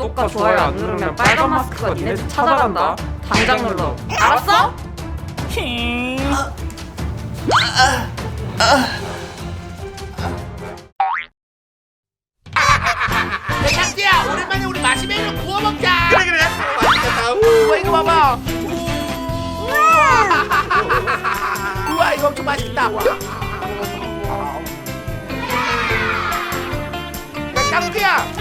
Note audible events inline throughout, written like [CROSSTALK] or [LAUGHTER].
구독과 좋아요 안 누르면 빨간 마스크가 니네 집 찾아간다. 당장 눌러. 알았어? 짱띠야 오랜만에 우리 마시멜로 구워 먹자. 그래 그래 맛있겠다 우. 우와 이거 봐봐. 우와. 우와 이거 엄청 맛있다. 야 짱띠야.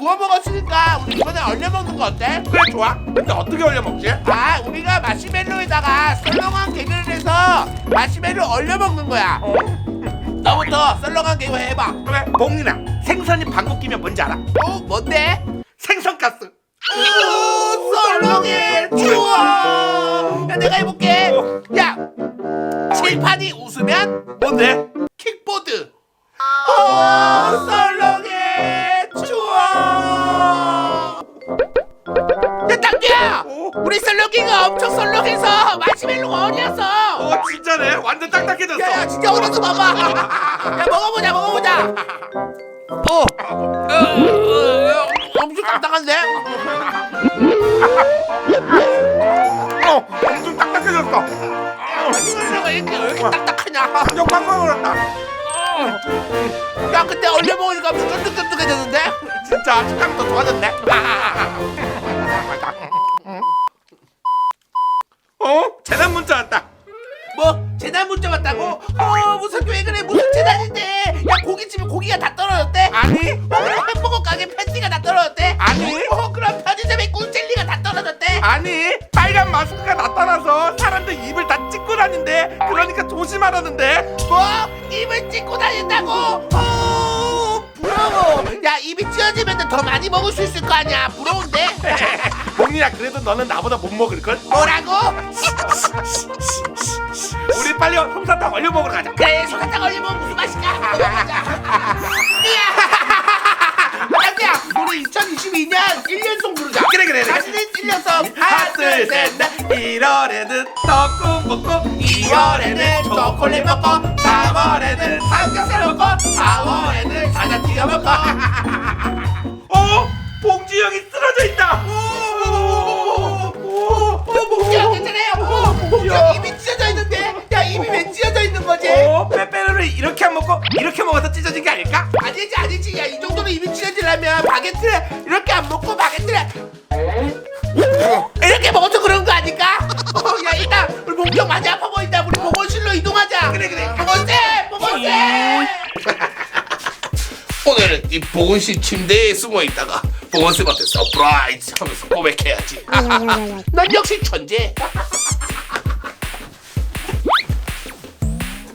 구워 먹었으니까 우리 이번에 얼려 먹는 거 어때? 그래 좋아 근데 어떻게 얼려 먹지? 아 우리가 마시멜로에다가 썰렁한 개그를 해서 마시멜로 얼려 먹는 거야. [LAUGHS] 너부터 썰렁한 개그 해봐. 그래 봉이나 생선이 방귀 끼면 뭔지 알아? 어 뭔데? 생선가스 오, 썰렁해 좋아 야 내가 해볼게 야 칠판이 웃으면 뭔데? 우리 썰렁이가 엄청 썰렁해서 마시멜로가 어렸어 어 진짜네? 완전 딱딱해졌어. 야야 진짜 어렸어 봐봐. 야 먹어보자 먹어보자. 어, 어, 어, 어, 엄청 딱딱한데? 어 엄청 딱딱해졌어. 마시멜로가 이렇게 왜 이렇게 딱딱하냐? 완전 얼었다. 야 근데 얼려 먹으니까 엄청 쫀득쫀득해졌는데? 진짜 식감이 더 좋아졌네. 어? [LAUGHS] 재난 문자 왔다 뭐 재단 문자 왔다고? 어 무슨 왜 그래 무슨 재단인데 야 고깃집에 고기가 다 떨어졌대? 아니 어 그럼 햄버거 가게 패티가 다 떨어졌대? 아니. 어 그럼 편의점에 꿀젤리가 다 떨어졌대? 아니 빨간 마스크가 나타나서 사람들 입을 다 찍고 다닌대 그러니까 조심하라는데 뭐? 입을 찍고 다닌다고? 어 야 입이 찢어지면 더 많이 먹을 수 있을 거 아니야 부러운데? [LAUGHS] 봉이야 그래도 너는 나보다 못 먹을걸? 뭐라고? 우리 빨리 솜사탕 얼려 먹으러 가자 그래 소사탕 얼리면 무슨 맛일까? 먹어보자 이야 야 우리 2022년 1년송 부르자 그래 그래 그래 자신의 1년송 하나 둘셋넷 1월에는 떡국 먹고 2월에는 초콜릿 먹고 3월에는 삼겹살 먹고 4월에는 사자튀겨 먹고 입이 찢어지려면 바게트를 이렇게 안 먹고 바게트를 이렇게 먹어서 그런 거 아닐까? 어, [LAUGHS] 야 일단 우리 목경 많이 아파 보인다. 우리 보건실로 이동하자. 그래, 그래. 보건쌤 보건쌤 [LAUGHS] 오늘은 이 보건실 침대에 숨어 있다가 보건쌤한테 서프라이즈 하면서 고백해야지. [LAUGHS] 넌 역시 천재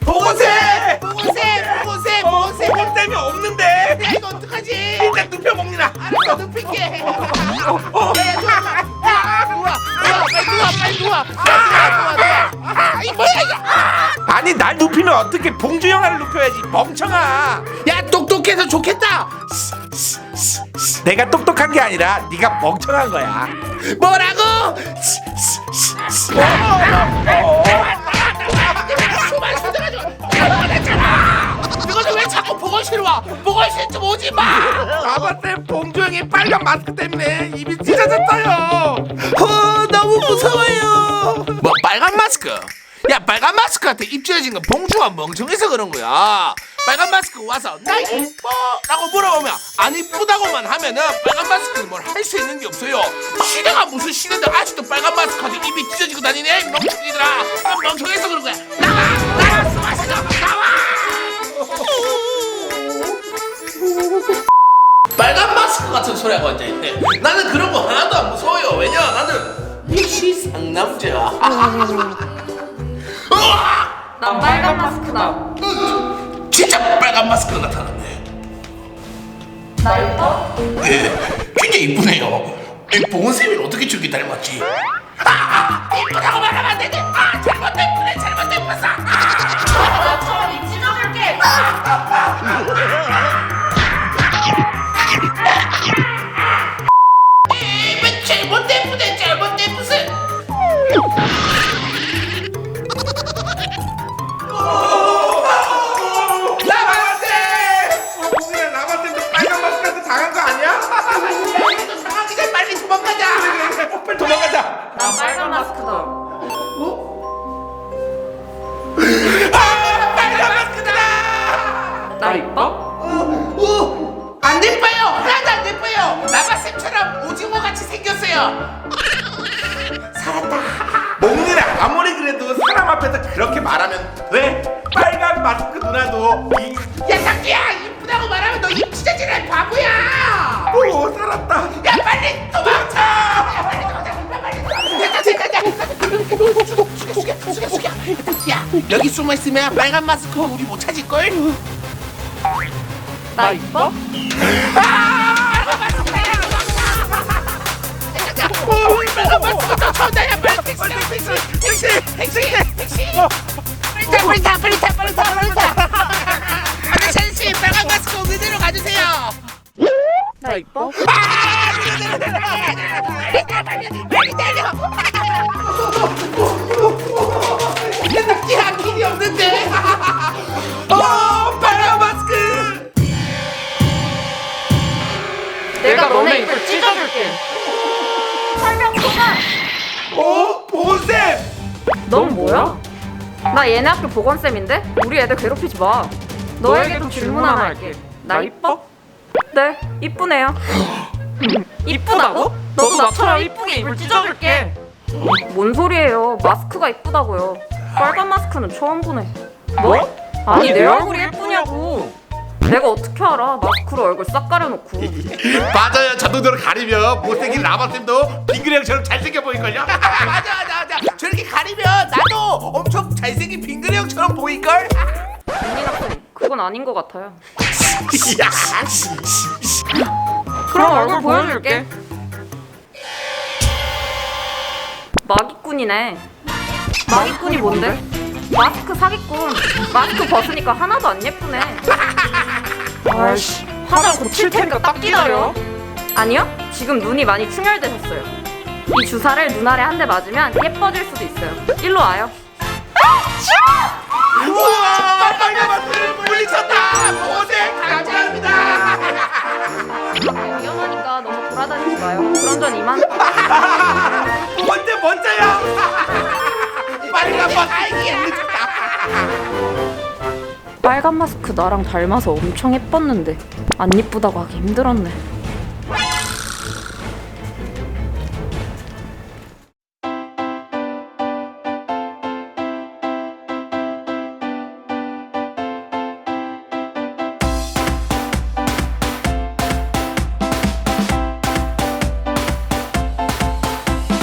보고세! 보건쌤 보건쌤 어, 보건쌤 보고 때문에 없는데? 야 이거 어떡하지? 일단 눕혀 먹느라. 알았어 눕힐게. 야야 누워 야 누워 누워 빨리 누워 빨리 누워. 야 누워 누워 누워. 아이 뭐야 이거? 아니 날 눕히면 어떻게 봉주 형아를 눕혀야지 멍청아. 야 똑똑해서 좋겠다. 내가 똑똑한 게 아니라 네가 멍청한 거야. 뭐라고? 수만 보건실 와 보건실 좀 오지 마 아바쌤 봉주 형이 빨간 마스크 때문에 입이 찢어졌어요 어, 너무 무서워요. 뭐 빨간 마스크? 야 빨간 마스크한테 입질해진 건 봉주가 멍청해서 그런 거야. 빨간 마스크 와서 나 이뻐? 라고 물어보면 안 이쁘다고만 하면은 빨간 마스크는 뭘 할 수 있는 게 없어요. 시대가 무슨 시대인데 아직도 빨간 마스크한테 입이 찢어지고 다니네 이 멍청이들아. 난 멍청해서 그런 거야. 나와 나와 수마시도 나와. 빨간 마스크 같은 소리하고 앉아있네 나는 그런 거 하나도 안 무서워요. 왜냐? 나는 무시 상남자 으아! 난 빨간 마스크다. 진짜 빨간 마스크가 나타났네. 나 이뻐? 예, 진짜 이쁘네요. 이 보건쌤이 어떻게 저렇게 닮았지? 아, 아 이쁘다고 말하면 안 되지. 아 잘못된 분에 잘못된 분사 아, 나처럼 입 찢어줄게. 이분 빨간 마스크다. 뭐? 아, 빨간 마스크다! 나 이뻐? 오, 안 예뻐요. 하나도 안 예뻐요. 나바쌤처럼 오징어 같이 생겼어요. 살았다. 언니는 아무리 그래도 사람 앞에서 그렇게 말하면 왜 빨간 마스크 누나도 이 야, 자기야 이쁘다고 말하면 너 입 찢어지는 바보야. 오 살았다. 여기 숨어 있으면 빨간 마스크 우리 못 찾을 걸 나 이뻐? 오 빨간 마스크 쫓아온다 야 빨리 택시 택시 택시 택시 택시 빨리 타 빨리 타 빨리 타 빨리 타 빨리 타 아저씨 아저씨 빨간 마스크 그대로 가주세요 나 이뻐? 빨리! 야, 설명 그만. 오 보건쌤. 넌 뭐야? 나 얘네 학교 보건쌤인데? 우리 애들 괴롭히지 마. 너에게도 질문 하나 할게. 나 이뻐? 네, 이쁘네요. [GASPS] 이쁘다고? 너도 나처럼 이쁘게 입을 찢어줄게. 뭔 소리예요? 마스크가 이쁘다고요. 빨간 마스크는 처음 보네. 뭐? 아니 내 얼굴이 예쁘냐고. 내가 어떻게 알아? 마스크로 얼굴 싹 가려놓고. [LAUGHS] 맞아요. 저 정도로 가리면 못생긴 라바쌤도 빙그레 형처럼 잘생겨 보일걸요? [LAUGHS] 맞아, 맞아, 맞아. 저렇게 가리면 나도 엄청 잘생긴 빙그레 형처럼 보일걸? 학생, 그건 아닌 것 같아요. [LAUGHS] 야, 그럼 얼굴 보여줄게. 마기꾼이네. 마기꾼이 뭔데? 마스크 사기꾼. 마스크 벗으니까 하나도 안 예쁘네. 아이씨, 화장 고칠 테니까 딱 기다려. 아니요, 지금 눈이 많이 충혈되셨어요. 이 주사를 눈 아래 한대 맞으면 예뻐질 수도 있어요. 일로 와요. 우와, 빨간 마스크 물리쳤다. 보건쌤 감사합니다. 위험하니까 너무 돌아다니지 마요. 그런 전 이만. [LAUGHS] 빨간 마스크 나랑 닮아서 엄청 예뻤는데 안 예쁘다고 하기 힘들었네.